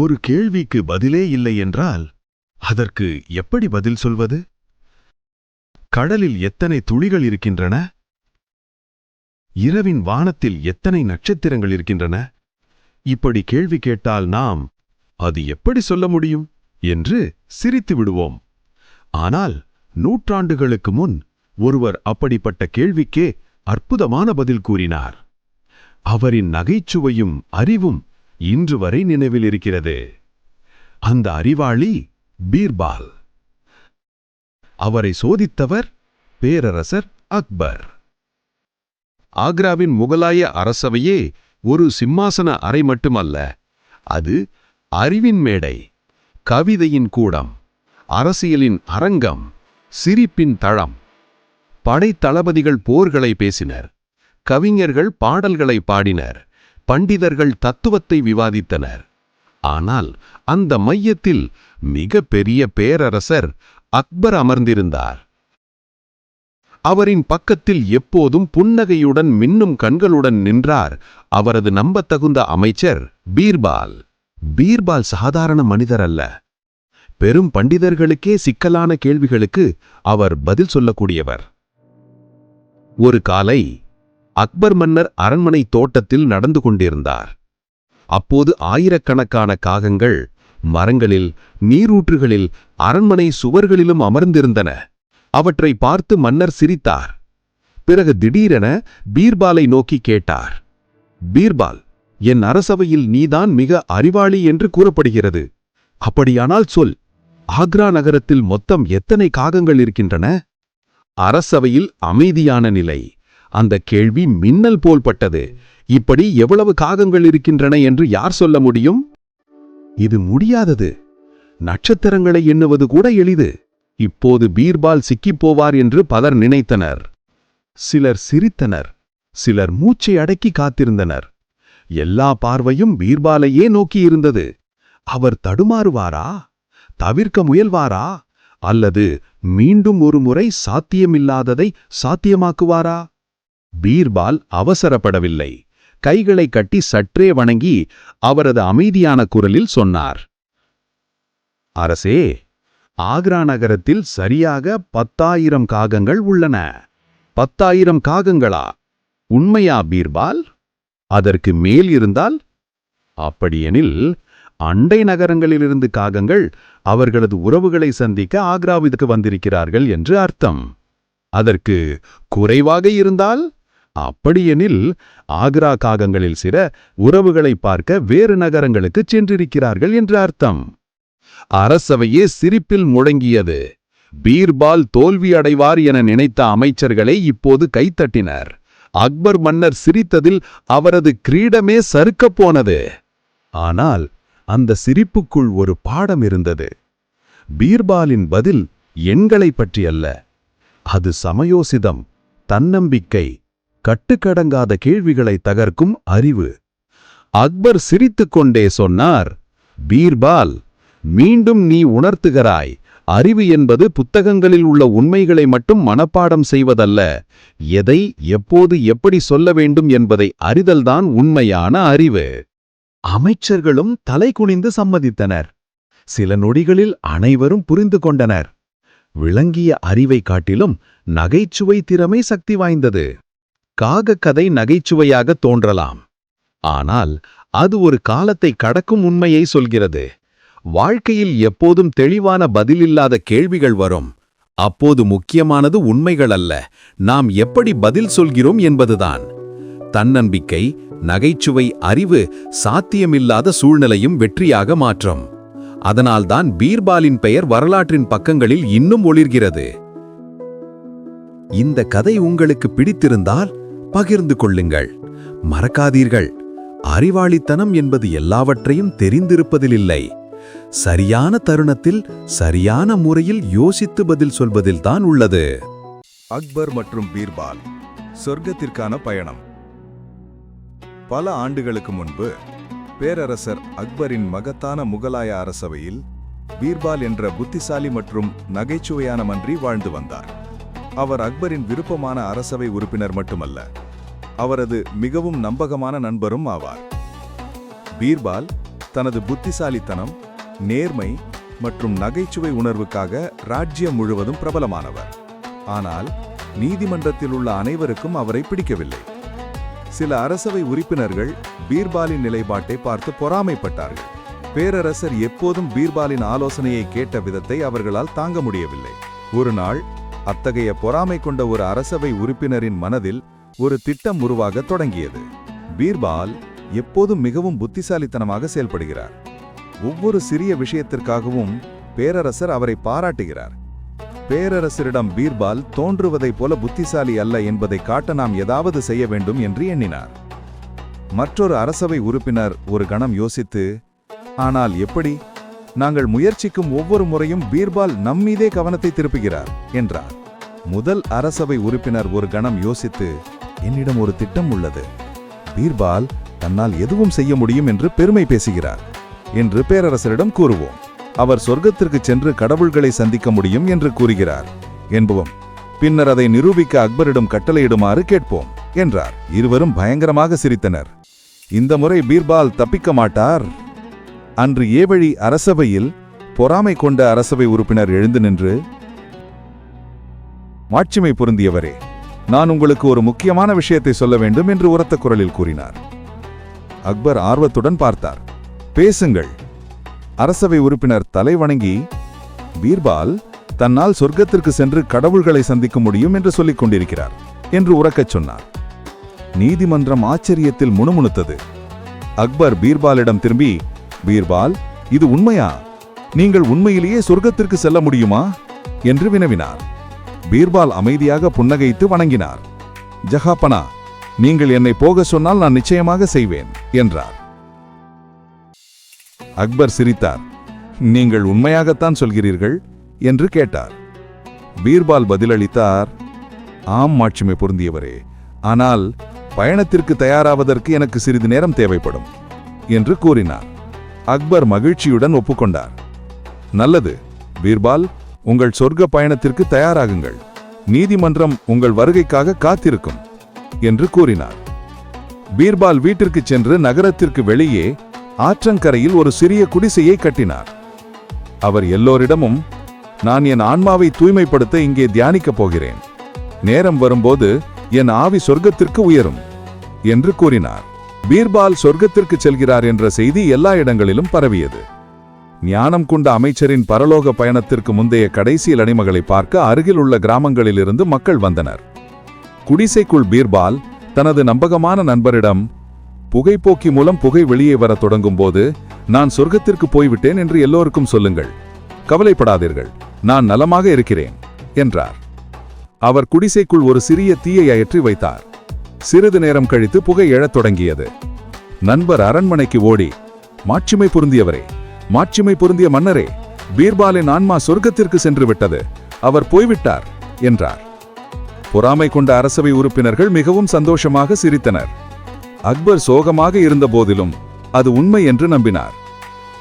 ஒரு கேள்விக்கு பதிலே இல்லை என்றால் அதற்கு எப்படி பதில் சொல்வது? கடலில் எத்தனை துளிகள் இருக்கின்றன? இரவின் வானத்தில் எத்தனை நட்சத்திரங்கள் இருக்கின்றன? இப்படி கேள்வி கேட்டால் நாம் அது எப்படி சொல்ல முடியும் என்று சிரித்து விடுவோம். ஆனால் நூற்றாண்டுகளுக்கு முன் ஒருவர் அப்படிப்பட்ட கேள்விக்கே அற்புதமான பதில் கூறினார். அவரின் நகைச்சுவையும் அறிவும் இன்று வரை நினைவில் இருக்கிறது. அந்த அறிவாளி பீர்பால். அவரை சோதித்தவர் பேரரசர் அக்பர். ஆக்ராவின் முகலாய அரசவையே ஒரு சிம்மாசன அறை மட்டுமல்ல அது அறிவின் மேடை கவிதையின் கூடம் அரசியலின் அரங்கம் சிரிப்பின் தளம். படைத்தளபதிகள் போர்களை பேசினர் கவிஞர்கள் பாடல்களை பாடினர். பண்டிதர்கள் தத்துவத்தை விவாதித்தனர். ஆனால் அந்த மையத்தில் மிக பெரிய பேரரசர் அக்பர் அமர்ந்திருந்தார். அவரின் பக்கத்தில் எப்போதும் புன்னகையுடன் மின்னும் கண்களுடன் நின்றார் அவரது நம்பத்தகுந்த அமைச்சர் பீர்பால். பீர்பால் சாதாரண மனிதர் அல்ல. பெரும் பண்டிதர்களுக்கே சிக்கலான கேள்விகளுக்கு அவர் பதில் சொல்லக்கூடியவர். ஒரு காலை அக்பர் மன்னர் அரண்மனை தோட்டத்தில் நடந்து கொண்டிருந்தார். அப்போது ஆயிரக்கணக்கான காகங்கள் மரங்களில் நீரூற்றுகளில் அரண்மனை சுவர்களிலும் அமர்ந்திருந்தன. அவற்றை பார்த்து மன்னர் சிரித்தார். பிறகு திடீரென பீர்பாலை நோக்கி கேட்டார். பீர்பால் என் அரசவையில் நீதான் மிக அறிவாளி என்று கூறப்படுகிறது. அப்படியானால் சொல். ஆக்ரா நகரத்தில் மொத்தம் எத்தனை காகங்கள் இருக்கின்றன? அரசவையில் அமைதியான நிலை. அந்த கேள்வி மின்னல் போல் பட்டது. இப்படி எவ்வளவு காகங்கள் இருக்கின்றன என்று யார் சொல்ல முடியும்? இது முடியாதது. நட்சத்திரங்களை எண்ணுவது கூட எளிது. இப்போது பீர்பால் சிக்கிப் போவார் என்று பலர் நினைத்தனர். சிலர் சிரித்தனர். சிலர் மூச்சை அடக்கி காத்திருந்தனர். எல்லா பார்வையும் பீர்பாலையே நோக்கியிருந்தது அவர் தடுமாறுவாரா? தவிர்க்க முயல்வாரா? அல்லது மீண்டும் ஒரு முறை சாத்தியமில்லாததை சாத்தியமாக்குவாரா? பீர்பால் அவசரப்படவில்லை. கைகளை கட்டி சற்றே வணங்கி அவரது அமைதியான குரலில் சொன்னார். அரசே ஆக்ரா நகரத்தில் சரியாக பத்தாயிரம் காகங்கள் உள்ளன. பத்தாயிரம் காகங்களா? உண்மையா பீர்பால்? அதற்கு மேல் இருந்தால்? அப்படியெனில் அண்டை நகரங்களிலிருந்து காகங்கள் அவர்களது உறவுகளை சந்திக்க ஆக்ராவிற்கு வந்திருக்கிறார்கள் என்று அர்த்தம். அதற்கு குறைவாக இருந்தால்? அப்படியெனில் ஆக்ரா காகங்களில் சில உறவுகளை பார்க்க வேறு நகரங்களுக்கு சென்றிருக்கிறார்கள் என்று அர்த்தம். அரசவையே சிரிப்பில் முழங்கியது. பீர்பால் தோல்வி அடைவார் என நினைத்த அமைச்சர்களே இப்போது கைத்தட்டினர். அக்பர் மன்னர் சிரித்ததில் அவரது கிரீடமே சறுக்கப் போனது. ஆனால் அந்த சிரிப்புக்குள் ஒரு பாடம் இருந்தது. பீர்பாலின் பதில் எண்களைப் பற்றியல்ல. அது சமயோசிதம் தன்னம்பிக்கை கட்டுக்கடங்காத கேள்விகளை தகர்க்கும் அறிவு. அக்பர் சிரித்துக்கொண்டே சொன்னார் பீர்பால் மீண்டும் நீ உணர்த்துகிறாய். அறிவு என்பது புத்தகங்களில் உள்ள உண்மைகளை மட்டும் மனப்பாடம் செய்வதல்ல. எதை எப்போது எப்படி சொல்ல வேண்டும் என்பதை அறிதல்தான் உண்மையான அறிவு. அமைச்சர்களும் தலை குனிந்து சம்மதித்தனர். சில நொடிகளில் அனைவரும் புரிந்து கொண்டனர். விளங்கிய அறிவை காட்டிலும் நகைச்சுவை திறமை சக்தி வாய்ந்தது. காகக் கதை நகைச்சுவையாக தோன்றலாம். ஆனால் அது ஒரு காலத்தை கடக்கும் உண்மையை சொல்கிறது. வாழ்க்கையில் எப்போதும் தெளிவான பதிலில்லாத கேள்விகள் வரும். அப்போது முக்கியமானது உண்மைகள் அல்ல. நாம் எப்படி பதில் சொல்கிறோம் என்பதுதான். தன்னம்பிக்கை நகைச்சுவை அறிவு சாத்தியமில்லாத சூழ்நிலையும் வெற்றியாக மாற்றும். அதனால்தான் பீர்பாலின் பெயர் வரலாற்றின் பக்கங்களில் இன்னும் ஒளிர்கிறது. இந்த கதை உங்களுக்கு பிடித்திருந்தால் பகிர்ந்து கொள்ளுங்கள். மறக்காதீர்கள். அறிவாளித்தனம் என்பது எல்லாவற்றையும் தெரிந்திருப்பதிலில்லை. சரியான தருணத்தில் சரியான முறையில் யோசித்து பதில் சொல்வதில்தான் உள்ளது. அக்பர் மற்றும் பீர்பால் சொர்க்கத்திற்கான பயணம். பல ஆண்டுகளுக்கு முன்பு பேரரசர் அக்பரின் மகத்தான முகலாய அரசவையில் பீர்பால் என்ற புத்திசாலி மற்றும் நகைச்சுவையான மன்றி வாழ்ந்து வந்தார். அவர் அக்பரின் விருப்பமான அரசவை உறுப்பினர் மட்டுமல்ல அவரது மிகவும் நம்பகமான நண்பரும் ஆவார். பீர்பால் தனது புத்திசாலித்தனம் நேர்மை மற்றும் நகைச்சுவை உணர்வுக்காக ராஜ்யம் முழுவதும் பிரபலமானவர். ஆனால் நீதிமன்றத்தில் உள்ள அனைவருக்கும் அவரை பிடிக்கவில்லை. சில அரசவை உறுப்பினர்கள் பீர்பாலின் நிலைப்பாட்டை பார்த்து பொறாமைப்பட்டார்கள். பேரரசர் எப்போதும் பீர்பாலின் ஆலோசனையை கேட்ட விதத்தை அவர்களால் தாங்க முடியவில்லை. ஒரு நாள் அத்தகைய பொறாமை கொண்ட ஒரு அரசவை உறுப்பினரின் மனதில் ஒரு திட்டம் உருவாகத் தொடங்கியது. பீர்பால் எப்போதும் மிகவும் புத்திசாலித்தனமாக செயல்படுகிறார். ஒவ்வொரு சிறிய விஷயத்திற்காகவும் பேரரசர் அவரை பாராட்டுகிறார். பேரரசரிடம் பீர்பால் தோன்றுவதைப் போல புத்திசாலி அல்ல என்பதை காட்ட நாம் ஏதாவது செய்ய வேண்டும் என்று எண்ணினார். மற்றொரு அரசவை உறுப்பினர் ஒரு கணம் யோசித்து ஆனால் எப்படி? நாங்கள் முயற்சிக்கும் ஒவ்வொரு முறையும் பீர்பால் நம்மீதே கவனத்தை திருப்புகிறார் என்றார். முதல் அரசவை உறுப்பினர் ஒரு கணம் யோசித்து என்னிடம் ஒரு திட்டம் உள்ளது. பீர்பால் தன்னால் எதுவும் செய்ய முடியும் என்று பெருமை பேசுகிறார் என்று பேரரசரிடம் கூறுவோம். அவர் சொர்க்கத்திற்கு சென்று கடவுள்களை சந்திக்க முடியும் என்று கூறுகிறார் என்போம். பின்னர் அதை நிரூபிக்க அக்பரிடம் கட்டளையிடுமாறு கேட்போம் என்றார். இருவரும் பயங்கரமாக சிரித்தனர். இந்த முறை பீர்பால் தப்பிக்க மாட்டார் அன்று ஏவழி அரசவையில் பொறாமை கொண்ட அரசவை உறுப்பினர் எழுந்து நின்று மாட்சிமை பொருந்தியவரே நான் உங்களுக்கு ஒரு முக்கியமான விஷயத்தை சொல்ல வேண்டும் என்று உரத்த குரலில் கூறினார். அக்பர் ஆர்வத்துடன் பார்த்தார். பேசுங்கள். அரசவை உறுப்பினர் தலை வணங்கி பீர்பால் தன்னால் சொர்க்கத்திற்கு சென்று கடவுள்களை சந்திக்க முடியும் என்று சொல்லிக் கொண்டிருக்கிறார் என்று உரக்கச் சொன்னார். நீதிமன்றம் ஆச்சரியத்தில் முணுமுணுத்தது. அக்பர் பீர்பாலிடம் திரும்பி பீர்பால் இது உண்மையா? நீங்கள் உண்மையிலேயே சொர்க்கத்திற்கு செல்ல முடியுமா? என்று வினவினார். பீர்பால் அமைதியாக புன்னகைத்து வணங்கினார். ஜஹாப்பனா நீங்கள் என்னை போக சொன்னால் நான் நிச்சயமாக செய்வேன் என்றார். அக்பர் சிரித்தார். நீங்கள் உண்மையாகத்தான் சொல்கிறீர்கள் என்று கேட்டார். பீர்பால் பதிலளித்தார். ஆம் மாட்சிமை பொருந்தியவரே ஆனால் பயணத்திற்கு தயாராவதற்கு எனக்கு சிறிது நேரம் தேவைப்படும் என்று கூறினார். அக்பர் மகிழ்ச்சியுடன் ஒப்புக்கொண்டார். நல்லது பீர்பால் உங்கள் சொர்க்க பயணத்திற்கு தயாராகுங்கள். நீதிமன்றம் உங்கள் வருகைக்காக காத்திருக்கும் என்று கூறினார். பீர்பால் வீட்டிற்கு சென்று நகரத்திற்கு வெளியே ஆற்றங்கரையில் ஒரு சிறிய குடிசையை கட்டினார். அவர் எல்லோரிடமும் நான் என் ஆன்மாவை தூய்மைப்படுத்த இங்கே தியானிக்கப் போகிறேன். நேரம் வரும்போது என் ஆவி சொர்க்கத்திற்கு உயரும் என்று கூறினார். பீர்பால் சொர்க்கத்திற்கு செல்கிறார் என்ற செய்தி எல்லா இடங்களிலும் பரவியது. ஞானம் கொண்ட அமைச்சரின் பரலோக பயணத்திற்கு முந்தைய கடைசி அடிமகளை பார்க்க அருகில் உள்ள கிராமங்களிலிருந்து மக்கள் வந்தனர். குடிசைக்குள் பீர்பால் தனது நம்பகமான நண்பரிடம் புகைப்போக்கி மூலம் புகை வெளியே வரத் தொடங்கும் போது நான் சொர்க்கத்திற்கு போய்விட்டேன் என்று எல்லோருக்கும் சொல்லுங்கள். கவலைப்படாதீர்கள். நான் நலமாக இருக்கிறேன் என்றார். அவர் குடிசைக்குள் ஒரு சிறிய தீயை அயற்றி வைத்தார். சிறிது நேரம் கழித்து புகை எழத் தொடங்கியது. நண்பர் அரண்மனைக்கு ஓடி மாட்சிமை பொருந்தியவரே மாட்சிமை பொருந்திய மன்னரே பீர்பாலின் ஆன்மா சொர்க்கத்திற்கு சென்று விட்டது அவர் போய்விட்டார் என்றார். பொறாமை கொண்ட அரசவை உறுப்பினர்கள் மிகவும் சந்தோஷமாக சிரித்தனர். அக்பர் சோகமாக இருந்த போதிலும் அது உண்மை என்று நம்பினார்.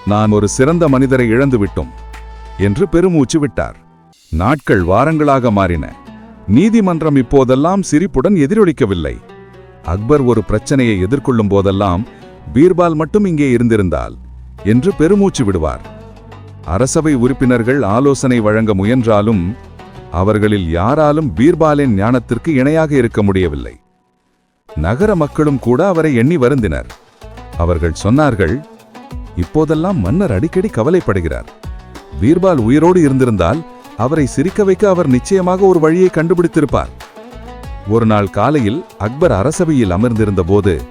நான் ஒரு சிறந்த மனிதரை இழந்து விட்டோம் என்று பெருமூச்சு விட்டார். நாட்கள் வாரங்களாக மாறின. நீதிமன்றம் இப்போதெல்லாம் சிரிப்புடன் எதிரொலிக்கவில்லை. அக்பர் ஒரு பிரச்சனையை எதிர்கொள்ளும் போதெல்லாம் பீர்பால் மட்டும் இங்கே இருந்திருந்தால் என்று பெருமூச்சு விடுவார். அரசவை உறுப்பினர்கள் ஆலோசனை வழங்க முயன்றாலும் அவர்களில் யாராலும் பீர்பாலின் ஞானத்திற்கு இணையாக இருக்க முடியவில்லை. நகர மக்களும் கூட அவரை எண்ணி வருந்தினர். அவர்கள் சொன்னார்கள் இப்போதெல்லாம் மன்னர் அடிக்கடி கவலைப்படுகிறார். பீர்பால் உயிரோடு இருந்திருந்தால் அவரை சிரிக்க வைக்க அவர் நிச்சயமாக ஒரு வழியை கண்டுபிடித்திருப்பார். ஒரு நாள் காலையில் அக்பர் அரசவையில் அமர்ந்திருந்த போது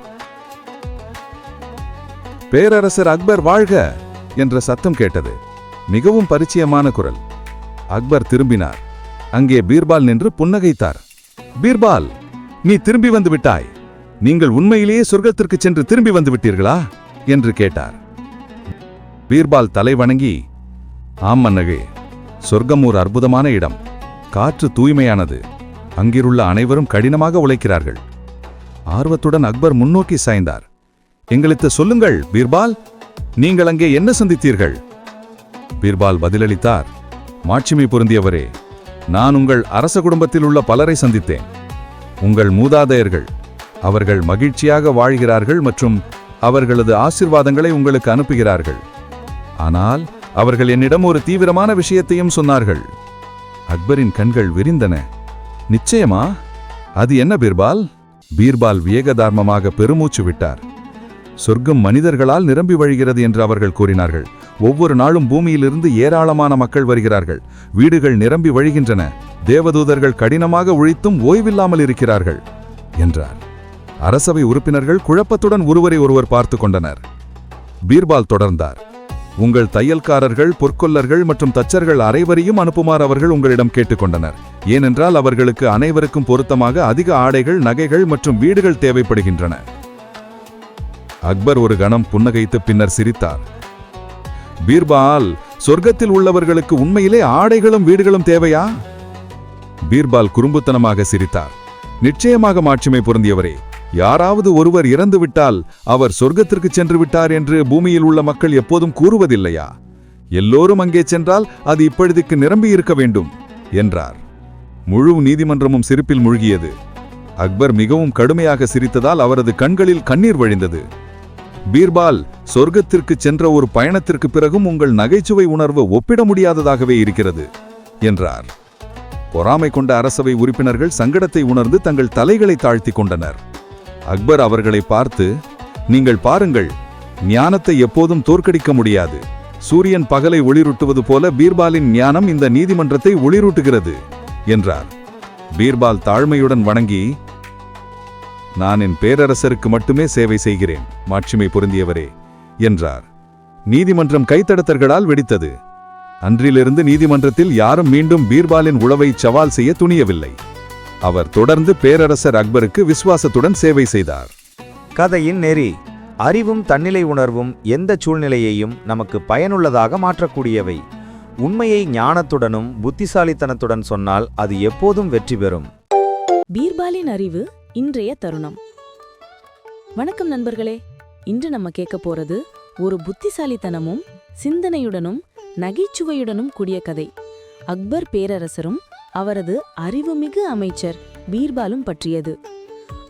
பேரரசர் அக்பர் வாழ்க! என்ற சத்தம் கேட்டது. மிகவும் பரிச்சயமான குரல். அக்பர் திரும்பினார். அங்கே பீர்பால் நின்று புன்னகைத்தார். பீர்பால் நீ திரும்பி வந்து விட்டாய். நீங்கள் உண்மையிலேயே சொர்க்கத்திற்கு சென்று திரும்பி வந்து விட்டீர்களா? என்று கேட்டார். பீர்பால் தலை வணங்கி ஆம் மன்னகே சொர்க்கம் ஒரு அற்புதமான இடம். காற்று தூய்மையானது. அங்கிருள்ள அனைவரும் கடினமாக உழைக்கிறார்கள். ஆர்வத்துடன் அக்பர் முன்னோக்கி சாய்ந்தார். எங்களுக்கு சொல்லுங்கள் பீர்பால் நீங்கள் அங்கே என்ன சந்தித்தீர்கள்? பீர்பால் பதிலளித்தார் மாட்சிமை பொருந்தியவரே நான் உங்கள் அரச குடும்பத்தில் உள்ள பலரை சந்தித்தேன். உங்கள் மூதாதையர்கள் அவர்கள் மகிழ்ச்சியாக வாழ்கிறார்கள் மற்றும் அவர்களது ஆசிர்வாதங்களை உங்களுக்கு அனுப்புகிறார்கள். ஆனால் அவர்கள் என்னிடம் ஒரு தீவிரமான விஷயத்தையும் சொன்னார்கள். அக்பரின் கண்கள் விரிந்தன. நிச்சயமா? அது என்ன பீர்பால்? பீர்பால் வியகதார்மமாக பெருமூச்சு விட்டார். சொர்க்கம் மனிதர்களால் நிரம்பி வழிகிறது என்று அவர்கள் கூறினார்கள். ஒவ்வொரு நாளும் பூமியிலிருந்து ஏராளமான மக்கள் வருகிறார்கள். வீடுகள் நிரம்பி வழிகின்றன. தேவதூதர்கள் கடினமாக உழைத்தும் ஓய்வில்லாமல் இருக்கிறார்கள் என்றார். அரசவை உறுப்பினர்கள் குழப்பத்துடன் ஒருவரை ஒருவர் பார்த்து கொண்டனர். பீர்பால் தொடர்ந்தார். உங்கள் தையல்காரர்கள் பொற்கொல்லர்கள் மற்றும் தச்சர்கள் அனைவரையும் அனுப்புமாறு அவர்கள் உங்களிடம் கேட்டுக்கொண்டனர். ஏனென்றால் அவர்களுக்கு அனைவருக்கும் பொருத்தமாக அதிக ஆடைகள் நகைகள் மற்றும் வீடுகள் தேவைப்படுகின்றன. அக்பர் ஒரு கணம் புன்னகைத்து பின்னர் சிரித்தார். பீர்பால் சொர்க்கத்தில் உள்ளவர்களுக்கு உண்மையிலே ஆடைகளும் வீடுகளும் தேவையா? பீர்பால் குறும்புத்தனமாக சிரித்தார். நிச்சயமாக மாட்சிமை பொருந்தியவரே யாராவது ஒருவர் இறந்துவிட்டால் அவர் சொர்க்கத்திற்கு சென்று விட்டார் என்று பூமியில் உள்ள மக்கள் எப்போதும் கூறுவதில்லையா? எல்லோரும் அங்கே சென்றால் அது இப்பொழுதுக்கு நிரம்பி இருக்க வேண்டும் என்றார். முழு நீதிமன்றமும் சிரிப்பில் மூழ்கியது. அக்பர் மிகவும் கடுமையாக சிரித்ததால் அவரது கண்களில் கண்ணீர் வழிந்தது. பீர்பால் சொர்க்கத்திற்கு சென்ற ஒரு பயணத்திற்கு பிறகும் உங்கள் நகைச்சுவை உணர்வு ஒப்பிட முடியாததாகவே இருக்கிறது என்றார். பொறாமை கொண்ட அரசவை உறுப்பினர்கள் சங்கடத்தை உணர்ந்து தங்கள் தலைகளை தாழ்த்தி கொண்டனர். அக்பர் அவர்களை பார்த்து நீங்கள் பாருங்கள் ஞானத்தை எப்போதும் தோற்கடிக்க முடியாது. சூரியன் பகலை ஒளிரூட்டுவது போல பீர்பாலின் ஞானம் இந்த நீதிமன்றத்தை ஒளிரூட்டுகிறது என்றார். பீர்பால் தாழ்மையுடன் வணங்கி நான் என் பேரரசருக்கு மட்டுமே சேவை செய்கிறேன் மாட்சிமை பொருந்தியவரே என்றார். நீதிமன்றம் கைத்தடத்தர்களால் வெடித்தது. அன்றிலிருந்து நீதிமன்றத்தில் யாரும் மீண்டும் பீர்பாலின் உளவை சவால் செய்ய துணியவில்லை. அவர் தொடர்ந்து பேரரசர் அக்பருக்கு விசுவாசத்துடன் சேவை செய்தார். கதையின் நெறி அறிவும் தன்னிலை உணர்வும் எந்த சூழ்நிலையையும் நமக்கு பயனுள்ளதாக மாற்றக்கூடியவை. உண்மையை ஞானத்துடனும் புத்திசாலித்தனத்துடன் சொன்னால் அது எப்போதும் வெற்றி பெறும். பீர்பாலின் அறிவு இன்றைய தருணம். வணக்கம் நண்பர்களே. இன்று நம்ம கேட்க போறது ஒரு புத்திசாலித்தனமும் சிந்தனையுடனும் நகைச்சுவையுடனும் கூடிய கதை. அக்பர் பேரரசரும் அவரது அறிவுமிகு அமைச்சர் பீர்பாலும் பற்றியது.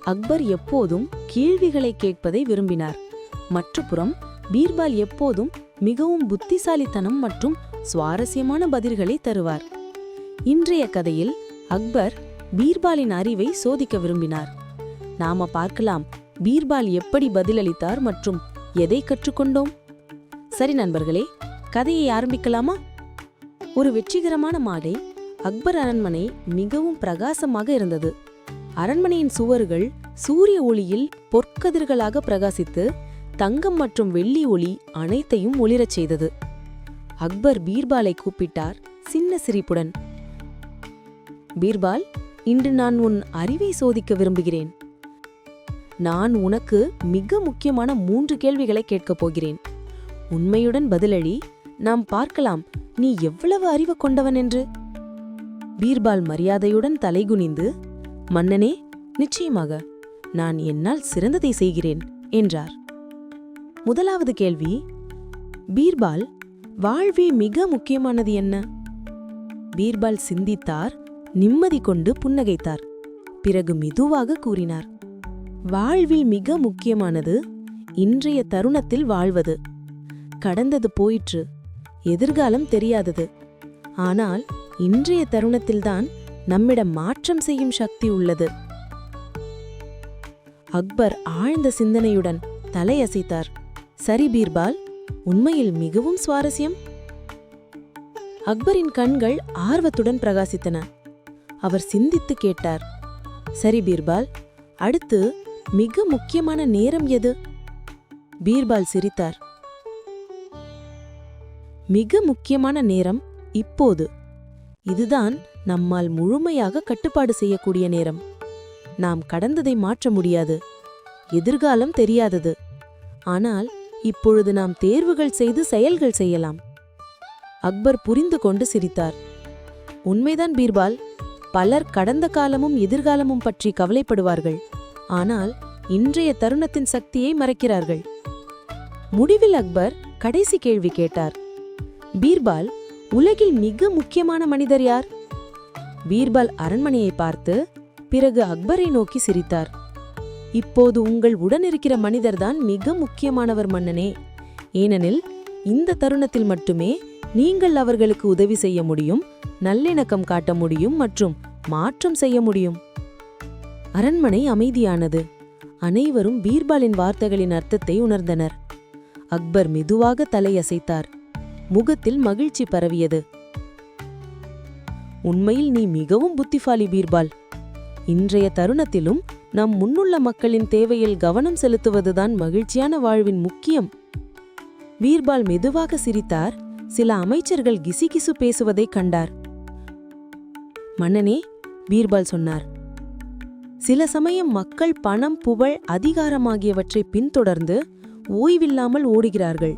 அக்பர் எப்போதும் கேள்விகளை கேட்பதை விரும்பினார். மற்றுப்புறம் பீர்பால் எப்போதும் மிகவும் புத்திசாலித்தனம் மற்றும் சுவாரஸ்யமான பதில்களை தருவார். இன்றைய கதையில் அக்பர் பீர்பாலின் அறிவை சோதிக்க விரும்பினார். நாம பார்க்கலாம் பீர்பால் எப்படி பதிலளித்தார் மற்றும் எதை கற்றுக்கொண்டோம்? சரி நண்பர்களே கதையை ஆரம்பிக்கலாமா? ஒரு வெற்றிகரமான மாலை அக்பர் அரண்மனை மிகவும் பிரகாசமாக இருந்தது. அரண்மனையின் சுவர்கள் சூரிய ஒளியில் பொற்கதிர்களாக பிரகாசித்து தங்கம் மற்றும் வெள்ளி ஒளி அனைத்தையும் ஒளிரச் செய்தது. அக்பர் பீர்பாலை கூப்பிட்டார் சின்ன சிரிப்புடன். பீர்பால் இன்று நான் உன் அறிவை சோதிக்க விரும்புகிறேன். நான் உனக்கு மிக முக்கியமான மூன்று கேள்விகளை கேட்கப் போகிறேன். உண்மையுடன் பதிலளி நாம் பார்க்கலாம் நீ எவ்வளவு அறிவு கொண்டவன் என்று. பீர்பால் மரியாதையுடன் தலைகுனிந்து மன்னனே நிச்சயமாக நான் என்னால் சிறந்ததை செய்கிறேன் என்றார். முதலாவது கேள்வி பீர்பால் வாழ்வே மிக முக்கியமானது என்ன? பீர்பால் சிந்தித்தார் நிம்மதி கொண்டு புன்னகைத்தார். பிறகு மெதுவாக கூறினார் வாழ்வில் மிக முக்கியமானது இன்றைய தருணத்தில் வாழ்வது. கடந்தது போயிற்று எதிர்காலம் தெரியாதது. ஆனால் இன்றைய தருணத்தில்தான் நம்மிடம் மாற்றம் செய்யும் சக்தி உள்ளது. அக்பர் ஆழ்ந்த சிந்தனையுடன் தலையசைத்தார். சரி பீர்பால் உண்மையில் மிகவும் சுவாரஸ்யம். அக்பரின் கண்கள் ஆர்வத்துடன் பிரகாசித்தன. அவர் சிந்தித்து கேட்டார். சரி பீர்பால் அடுத்து மிக முக்கியமான நேரம் எது? பீர்பால் சிரித்தார். மிக முக்கியமான நேரம் இப்போது. இதுதான் நம்மால் முழுமையாக கட்டுப்பாடு செய்யக்கூடிய நேரம். நாம் கடந்ததை மாற்ற முடியாது. எதிர்காலம் தெரியாதது. ஆனால் இப்பொழுது நாம் தேர்வுகள் செய்து செயல்கள் செய்யலாம். அக்பர் புரிந்து கொண்டு சிரித்தார். உண்மைதான் பீர்பால். பலர் கடந்த காலமும் எதிர்காலமும் பற்றி கவலைப்படுவார்கள். ஆனால் இன்றைய தருணத்தின் சக்தியை மறைக்கிறார்கள். முடிவில் அக்பர் கடைசி கேள்வி கேட்டார். பீர்பால் உலகில் மிக முக்கியமான மனிதர் யார்? பீர்பால் அரண்மனையை பார்த்து பிறகு அக்பரை நோக்கி சிரித்தார். இப்போது உங்கள் உடனிருக்கிற மனிதர்தான் மிக முக்கியமானவர் மன்னனே. ஏனெனில் இந்த தருணத்தில் மட்டுமே நீங்கள் அவர்களுக்கு உதவி செய்ய முடியும் நல்லிணக்கம் காட்ட முடியும் மற்றும் மாற்றம் செய்ய முடியும். அரண்மனை அமைதியானது. அனைவரும் பீர்பாலின் வார்த்தைகளின் அர்த்தத்தை உணர்ந்தனர். அக்பர் மெதுவாக தலையசைத்தார். முகத்தில் மகிழ்ச்சி பரவியது. உண்மையில் நீ மிகவும் புத்திசாலி பீர்பால். இன்றைய தருணத்திலும் நம் முன்னுள்ள மக்களின் தேவையில் கவனம் செலுத்துவதுதான் மகிழ்ச்சியான வாழ்வின் முக்கியம். பீர்பால் மெதுவாக சிரித்தார். சில அமைச்சர்கள் கிசுகிசு பேசுவதைக் கண்டார். மன்னனே பீர்பால் சொன்னார் சில சமயம் மக்கள் பணம் புகழ் அதிகாரம் ஆகியவற்றை பின்தொடர்ந்து ஓய்வில்லாமல் ஓடுகிறார்கள்.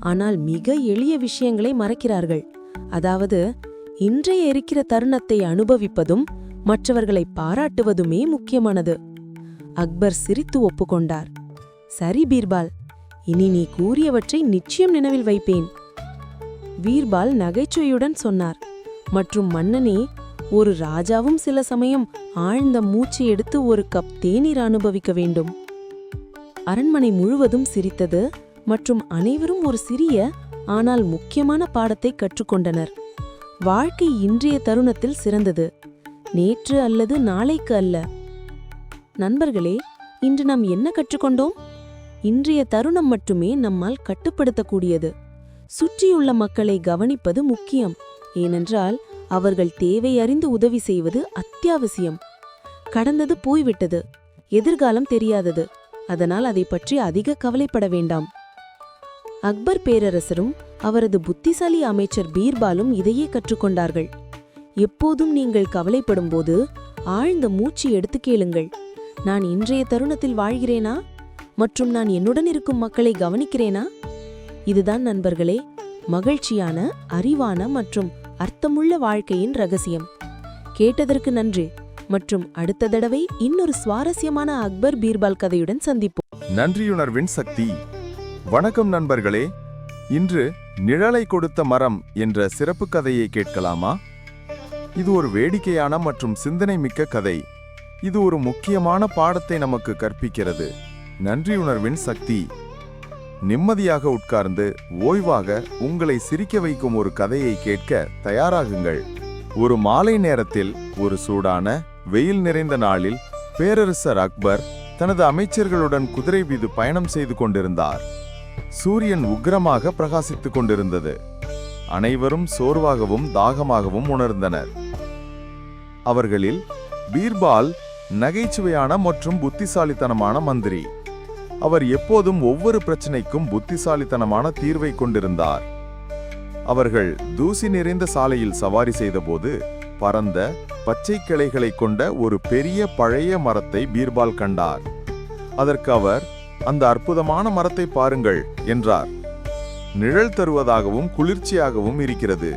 ஆனால் மிக எளிய விஷயங்களை மறக்கிறார்கள். அதாவது இன்றைய இருக்கிற தருணத்தை அனுபவிப்பதும் மற்றவர்களை பாராட்டுவதுமே முக்கியமானது. அக்பர் சிரித்து ஒப்புக்கொண்டார். சரி பீர்பால். இனி நீ கூறியவற்றை நிச்சயம் நினைவில் வைப்பேன். பீர்பால் நகைச்சுவையுடன் சொன்னார். மற்றும் மன்னனே ஒரு ராஜாவும் சில சமயம் ஆழ்ந்த மூச்சு எடுத்து ஒரு கப் தேநீர் அனுபவிக்க வேண்டும். அரண்மனை முழுவதும் சிரித்தது. மற்றும் அனைவரும் ஒரு சிறிய ஆனால் முக்கியமான பாடத்தை கற்றுக்கொண்டனர். வாழ்க்கை இன்றைய தருணத்தில் சிறந்தது. நேற்று அல்லது நாளைக்கு அல்ல. நண்பர்களே இன்று நாம் என்ன கற்றுக்கொண்டோம்? இன்றைய தருணம் மட்டுமே நம்மால் கட்டுப்படுத்தக்கூடியது. சுற்றியுள்ள மக்களை கவனிப்பது முக்கியம். ஏனென்றால் அவர்கள் தேவை அறிந்து உதவி செய்வது அத்தியாவசியம். கடந்தது போய்விட்டது. எதிர்காலம் தெரியாதது. அதனால் அதை பற்றி அதிக கவலைப்பட வேண்டாம். அக்பர் பேரரசரும் அவரது புத்திசாலி அமைச்சர் பீர்பாலும் இதையே கற்றுக்கொண்டார்கள். எப்போதும் நீங்கள் கவலைப்படும்போது ஆழ்ந்த மூச்சு எடுத்து கேளுங்கள். நான் இன்றைய தருணத்தில் வாழ்கிறேனா? மற்றும் நான் என்னுடன் இருக்கும் மக்களை கவனிக்கிறேனா? இதுதான் நண்பர்களே மகிழ்ச்சியான அறிவான மற்றும் அர்த்தமுள்ள வாழ்க்கையின் ரகசியம். கேட்டதற்கு நன்றி. மற்றும் அடுத்த தடவை இன்னொரு சுவாரஸ்யமான அக்பர் பீர்பால் கதையுடன் சந்திப்போம். நன்றியுணர்வின் சக்தி. வணக்கம் நண்பர்களே. இன்று நிழலை கொடுத்த மரம் என்ற சிறப்பு கதையை கேட்கலாமா? இது ஒரு வேடிக்கையான மற்றும் சிந்தனை மிக்க கதை. இது ஒரு முக்கியமான பாடத்தை நமக்கு கற்பிக்கிறது. நன்றியுணர்வின் சக்தி. நிம்மதியாக உட்கார்ந்து ஓய்வாக உங்களை சிரிக்க வைக்கும் ஒரு கதையை கேட்க தயாராகுங்கள். ஒரு மாலை நேரத்தில் ஒரு சூடான வெயில் நிறைந்த நாளில் பேரரசர் அக்பர் தனது அமைச்சர்களுடன் குதிரை மீது பயணம் செய்து கொண்டிருந்தார். சூரியன் உக்கிரமாக பிரகாசித்துக் கொண்டிருந்தது. அனைவரும் சோர்வாகவும் தாகமாகவும் உணர்ந்தனர். அவர்களில் பீர்பால் நகைச்சுவையான மற்றும் புத்திசாலித்தனமான மந்திரி. அவர் எப்போதும் ஒவ்வொரு பிரச்சனைக்கும் புத்திசாலித்தனமான தீர்வை கொண்டிருந்தார். அவர்கள் தூசி நிறைந்த சாலையில் சவாரி செய்தபோது பரந்த பச்சை கிளைகளை கொண்ட ஒரு பெரிய பழைய மரத்தை பீர்பால் கண்டார். அதற்கு அவர் அந்த அற்புதமான மரத்தை பாருங்கள் என்றார். நிழல் தருவதாகவும் குளிர்ச்சியாகவும் இருக்கிறது.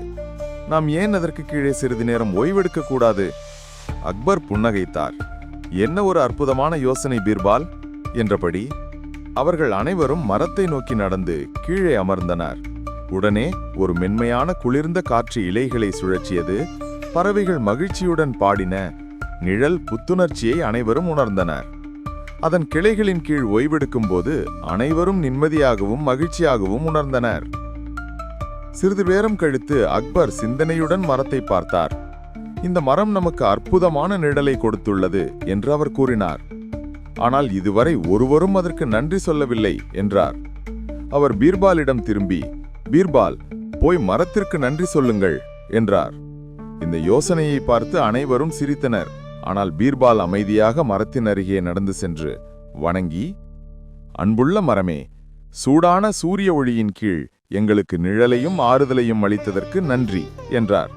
நாம் ஏன் அதற்கு கீழே சிறிது நேரம் ஓய்வெடுக்க கூடாது? அக்பர் புன்னகைத்தார். என்ன ஒரு அற்புதமான யோசனை பீர்பால்? என்றபடி அவர்கள் அனைவரும் மரத்தை நோக்கி நடந்து கீழே அமர்ந்தனர். உடனே ஒரு மென்மையான குளிர்ந்த காற்று இலைகளை சுழற்றியது. பறவைகள் மகிழ்ச்சியுடன் பாடின நிழல் புத்துணர்ச்சியை அனைவரும் உணர்ந்தனர். அதன் கிளைகளின் கீழ் ஓய்வெடுக்கும் போது அனைவரும் நிம்மதியாகவும் மகிழ்ச்சியாகவும் உணர்ந்தனர். சிறிது பேரம் கழித்து அக்பர் சிந்தனையுடன் மரத்தை பார்த்தார். இந்த மரம் நமக்கு அற்புதமான நிழலை கொடுத்துள்ளது என்று அவர் கூறினார். ஆனால் இதுவரை ஒருவரும் அதற்கு நன்றி சொல்லவில்லை என்றார். அவர் பீர்பாலிடம் திரும்பி பீர்பால் போய் மரத்திற்கு நன்றி சொல்லுங்கள் என்றார். இந்த யோசனையை பார்த்து அனைவரும் சிரித்தனர். ஆனால் பீர்பால் அமைதியாக மரத்தின் அருகே நடந்து சென்று வணங்கி அன்புள்ள மரமே சூடான சூரிய ஒளியின் கீழ் எங்களுக்கு நிழலையும் ஆறுதலையும் அளித்ததற்கு நன்றி என்றார்.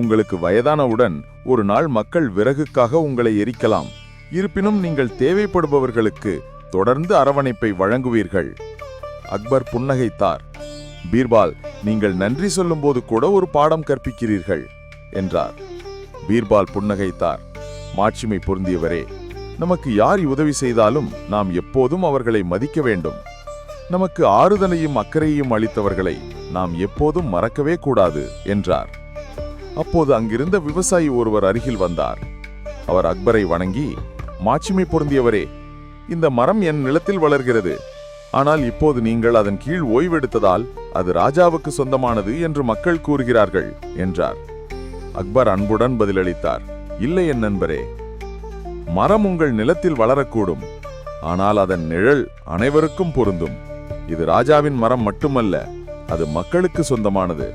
உங்களுக்கு வயதானவுடன் ஒரு நாள் மக்கள் விறகுக்காக உங்களை எரிக்கலாம். இருப்பினும் நீங்கள் தேவைப்படுபவர்களுக்கு தொடர்ந்து அரவணைப்பை வழங்குவீர்கள். அக்பர் புன்னகைத்தார். பீர்பால் நீங்கள் நன்றி சொல்லும்போது கூட ஒரு பாடம் கற்பிக்கிறீர்கள் என்றார். பீர்பால் புன்னகைத்தார். மாட்சிமை பொருந்தியவரே நமக்கு யார் உதவி செய்தாலும் நாம் எப்போதும் அவர்களை மதிக்க வேண்டும். நமக்கு ஆறுதலையும் அக்கறையும் அளித்தவர்களை நாம் எப்போதும் மறக்கவே கூடாது என்றார். அப்போது அங்கிருந்த விவசாயி ஒருவர் அருகில் வந்தார். அவர் அக்பரை வணங்கி மாட்சிமை பொருந்தியவரே இந்த மரம் என் நிலத்தில் வளர்கிறது. ஆனால் இப்போது நீங்கள் அதன் கீழ் ஓய்வெடுத்ததால் அது ராஜாவுக்கு சொந்தமானது என்று மக்கள் கூறுகிறார்கள் என்றார். அக்பர் அன்புடன் பதிலளித்தார். இல்லை என் நண்பரே. மரம் உங்கள் நிலத்தில் வளரக்கூடும். ஆனால் அதன் நிழல் அனைவருக்கும் பொருந்தும். இது ராஜாவின் மரம் மட்டுமல்ல அது மக்களுக்கு சொந்தமானது.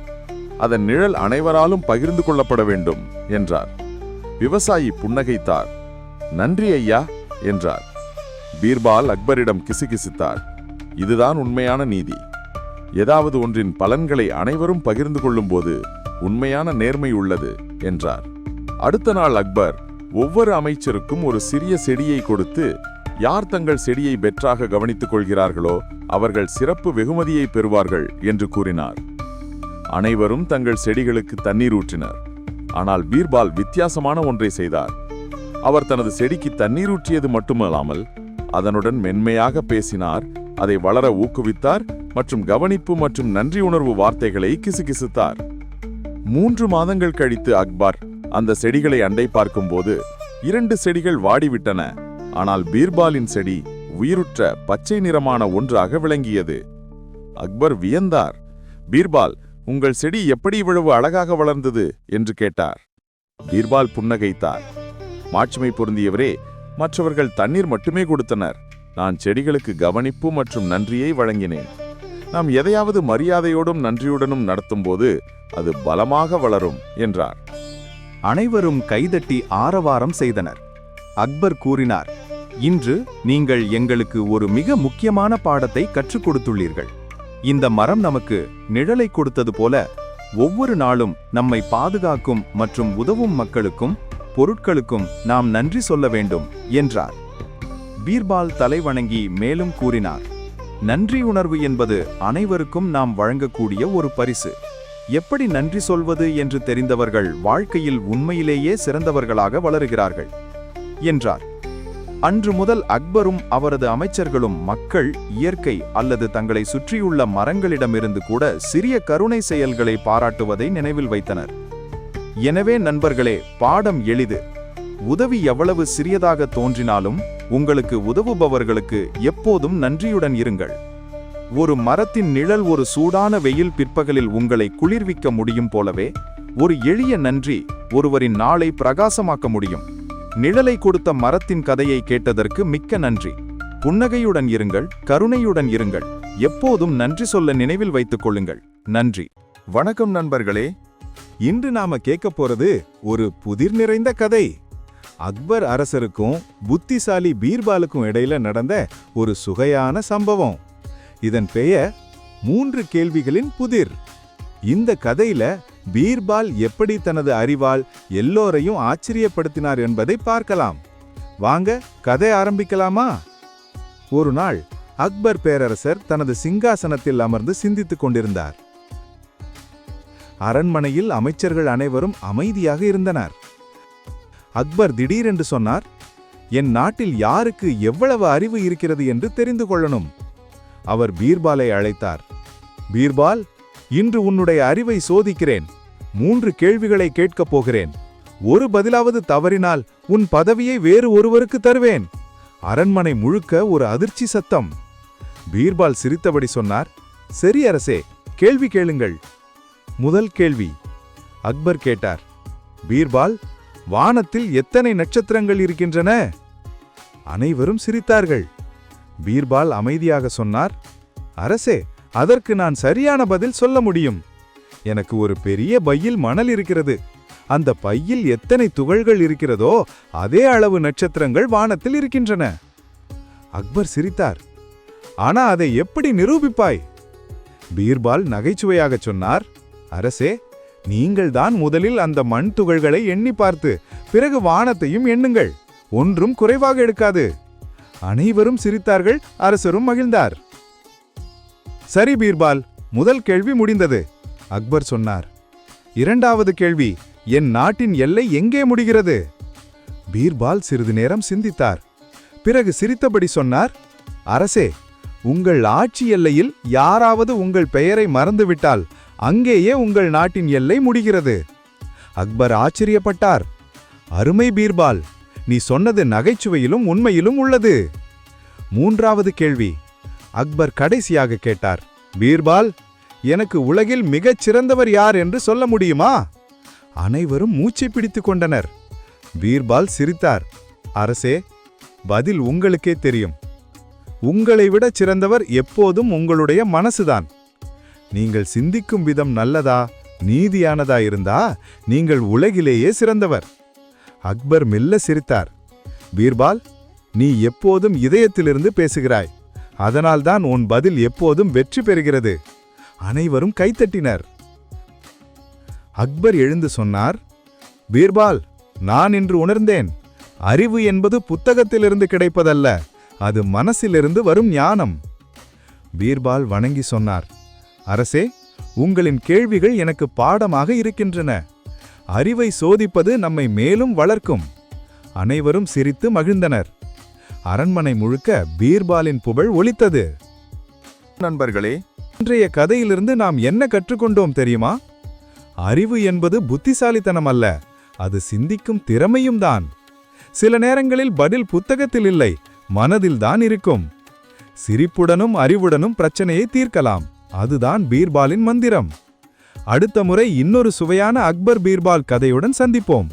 அதன் நிழல் அனைவராலும் பகிர்ந்து கொள்ளப்பட வேண்டும் என்றார். விவசாயி புன்னகைத்தார். நன்றி ஐயா என்றார். பீர்பால் அக்பரிடம் கிசுகிசுத்தார். இதுதான் உண்மையான நீதி. ஏதாவது ஒன்றின் பலன்களை அனைவரும் பகிர்ந்து கொள்ளும்போது உண்மையான நேர்மை உள்ளது என்றார். அடுத்த நாள் அக்பர் ஒவ்வொரு அமைச்சருக்கும் ஒரு சிறிய செடியை கொடுத்து யார் தங்கள் செடியை பெற்றாக கவனித்துக் கொள்கிறார்களோ அவர்கள் சிறப்பு வெகுமதியை பெறுவார்கள் என்று கூறினார். அனைவரும் தங்கள் செடிகளுக்கு தண்ணீர் ஊற்றினர். ஆனால் பீர்பால் வித்தியாசமான ஒன்றை செய்தார். அவர் தனது செடிக்கு தண்ணீர் ஊற்றியது மட்டுமல்லாமல் அதனுடன் மென்மையாக பேசினார் அதை வளர ஊக்குவித்தார் மற்றும் கவனிப்பு மற்றும் நன்றி உணர்வு வார்த்தைகளை கிசுகிசுத்தார். மூன்று மாதங்கள் கழித்து அக்பர் அந்த செடிகளை அண்டை பார்க்கும்போது இரண்டு செடிகள் வாடிவிட்டன. ஆனால் பீர்பாலின் செடி உயிருற்ற பச்சை நிறமான ஒன்றாக விளங்கியது. அக்பர் வியந்தார் பீர்பால் உங்கள் செடி எப்படி இவ்வளவு அழகாக வளர்ந்தது? என்று கேட்டார். பீர்பால் புன்னகைத்தார் மாட்சிமை பொருந்தியவரே மற்றவர்கள் தண்ணீர் மட்டுமே கொடுத்தனர். நான் செடிகளுக்கு கவனிப்பு மற்றும் நன்றியை வழங்கினேன். நாம் எதையாவது மரியாதையோடும் நன்றியுடனும் நடத்தும்போது அது பலமாக வளரும் என்றார். அனைவரும் கைதட்டி ஆரவாரம் செய்தனர். அக்பர் கூறினார் இன்று நீங்கள் எங்களுக்கு ஒரு மிக முக்கியமான பாடத்தை கற்றுக் கொடுத்துள்ளீர்கள். இந்த மரம் நமக்கு நிழலை கொடுத்தது போல ஒவ்வொரு நாளும் நம்மை பாதுகாக்கும் மற்றும் உதவும் மக்களுக்கும் பொருட்களுக்கும் நாம் நன்றி சொல்ல வேண்டும் என்றார். பீர்பால் தலைவணங்கி மேலும் கூறினார் நன்றியுணர்வு என்பது அனைவருக்கும் நாம் வழங்கக்கூடிய ஒரு பரிசு. எப்படி நன்றி சொல்வது என்று தெரிந்தவர்கள் வாழ்க்கையில் உண்மையிலேயே சிறந்தவர்களாக வளருகிறார்கள் என்றார். அன்று முதல் அக்பரும் அவரது அமைச்சர்களும் மக்கள் இயற்கை அல்லது தங்களை சுற்றியுள்ள மரங்களிடமிருந்து கூட சிறிய கருணை செயல்களை பாராட்டுவதை நினைவில் வைத்தனர். எனவே நண்பர்களே பாடம் எளிது. உதவி எவ்வளவு சிறியதாக தோன்றினாலும் உங்களுக்கு உதவுபவர்களுக்கு எப்போதும் நன்றியுடன் இருங்கள். ஒரு மரத்தின் நிழல் ஒரு சூடான வெயில் பிற்பகலில் உங்களை குளிர்விக்க முடியும் போலவே ஒரு எளிய நன்றி ஒருவரின் நாளை பிரகாசமாக்க முடியும். நிழலை கொடுத்த மரத்தின் கதையை கேட்டதற்கு மிக்க நன்றி. புன்னகையுடன் இருங்கள் கருணையுடன் இருங்கள். எப்போதும் நன்றி சொல்ல நினைவில் வைத்துக் கொள்ளுங்கள். நன்றி. வணக்கம் நண்பர்களே. இன்று நாம கேட்க போறது ஒரு புதிர் நிறைந்த கதை. அக்பர் அரசருக்கும் புத்திசாலி பீர்பாலுக்கும் இடையில நடந்த ஒரு சுகையான சம்பவம். இதன் பெயர் மூன்று கேள்விகளின் புதிர். இந்த கதையில பீர்பால் எப்படி தனது அறிவால் எல்லோரையும் ஆச்சரியப்படுத்தினார் என்பதை பார்க்கலாம். வாங்க கதை ஆரம்பிக்கலாமா? ஒரு நாள் அக்பர் பேரரசர் தனது சிங்காசனத்தில் அமர்ந்து சிந்தித்துக் கொண்டிருந்தார். அரண்மனையில் அமைச்சர்கள் அனைவரும் அமைதியாக இருந்தனர். அக்பர் திடீரென்று சொன்னார் என் நாட்டில் யாருக்கு எவ்வளவு அறிவு இருக்கிறது என்று தெரிந்து கொள்ளணும். அவர் பீர்பாலை அழைத்தார். பீர்பால் இன்று உன்னுடைய அறிவை சோதிக்கிறேன். மூன்று கேள்விகளை கேட்கப் போகிறேன். ஒரு பதிலாவது தவறினால் உன் பதவியை வேறு ஒருவருக்கு தருவேன். அரண்மனை முழுக்க ஒரு அதிர்ச்சி சத்தம். பீர்பால் சிரித்தபடி சொன்னார் சரி அரசே கேள்வி கேளுங்கள். முதல் கேள்வி. அக்பர் கேட்டார் பீர்பால் வானத்தில் எத்தனை நட்சத்திரங்கள் இருக்கின்றன? அனைவரும் சிரித்தார்கள். பீர்பால் அமைதியாக சொன்னார் அரசே அதற்கு நான் சரியான பதில் சொல்ல முடியும். எனக்கு ஒரு பெரிய பையில் மணல் இருக்கிறது. அந்த பையில் எத்தனை துகள்கள் இருக்கிறதோ அதே அளவு நட்சத்திரங்கள் வானத்தில் இருக்கின்றன. அக்பர் சிரித்தார் ஆனா அதை எப்படி நிரூபிப்பாய்? பீர்பால் நகைச்சுவையாகச் சொன்னார் அரசே நீங்கள்தான் முதலில் அந்த மண் துகள்களை எண்ணி பார்த்து பிறகு வானத்தையும் எண்ணுங்கள். ஒன்றும் குறைவாக எடுக்காது. அனைவரும் சிரித்தார்கள் அரசரும் மகிழ்ந்தார். சரி பீர்பால் முதல் கேள்வி முடிந்தது அக்பர் சொன்னார். இரண்டாவது கேள்வி என் நாட்டின் எல்லை எங்கே முடிகிறது? பீர்பால் சிறிது நேரம் சிந்தித்தார். பிறகு சிரித்தபடி சொன்னார் அரசே உங்கள் ஆட்சி எல்லையில் யாராவது உங்கள் பெயரை மறந்துவிட்டால் அங்கேயே உங்கள் நாட்டின் எல்லை முடிகிறது. அக்பர் ஆச்சரியப்பட்டார். அருமை பீர்பால் நீ சொன்னது நகைச்சுவையிலும் உண்மையிலும் உள்ளது. மூன்றாவது கேள்வி. அக்பர் கடைசியாக கேட்டார் பீர்பால் எனக்கு உலகில் மிகச் சிறந்தவர் யார் என்று சொல்ல முடியுமா? அனைவரும் மூச்சை பிடித்துக் கொண்டனர். பீர்பால் சிரித்தார் அரசே பதில் உங்களுக்கே தெரியும். உங்களை விட சிறந்தவர் எப்போதும் உங்களுடைய மனசுதான். நீங்கள் சிந்திக்கும் விதம் நல்லதா நீதியானதா இருந்தா நீங்கள் உலகிலேயே சிறந்தவர். அக்பர் மெல்ல சிரித்தார். பீர்பால் நீ எப்போதும் இதயத்திலிருந்து பேசுகிறாய். அதனால்தான் உன் பதில் எப்போதும் வெற்றி பெறுகிறது. அனைவரும் கைத்தட்டினர் அக்பர் எழுந்து சொன்னார் பீர்பால் நான் இன்று உணர்ந்தேன். அறிவு என்பது புத்தகத்திலிருந்து கிடைப்பதல்ல அது மனசிலிருந்து வரும் ஞானம். பீர்பால் வணங்கி சொன்னார் அரசே உங்களின் கேள்விகள் எனக்கு பாடமாக இருக்கின்றன. அறிவை சோதிப்பது நம்மை மேலும் வளர்க்கும். அனைவரும் சிரித்து மகிழ்ந்தனர். அரண்மனை முழுக்க பீர்பாலின் புகழ் ஒலித்தது. நண்பர்களே இன்றைய கதையிலிருந்து நாம் என்ன கற்றுக்கொண்டோம் தெரியுமா? அறிவு என்பது புத்திசாலித்தனம் அல்ல அது சிந்திக்கும் திறமையும் தான். சில நேரங்களில் பதில் புத்தகத்தில் இல்லை மனதில்தான் இருக்கும். சிரிப்புடனும் அறிவுடனும் பிரச்சனையை தீர்க்கலாம் அதுதான் பீர்பாலின் மந்திரம். அடுத்த முறை இன்னொரு சுவையான அக்பர் பீர்பால் கதையுடன் சந்திப்போம்.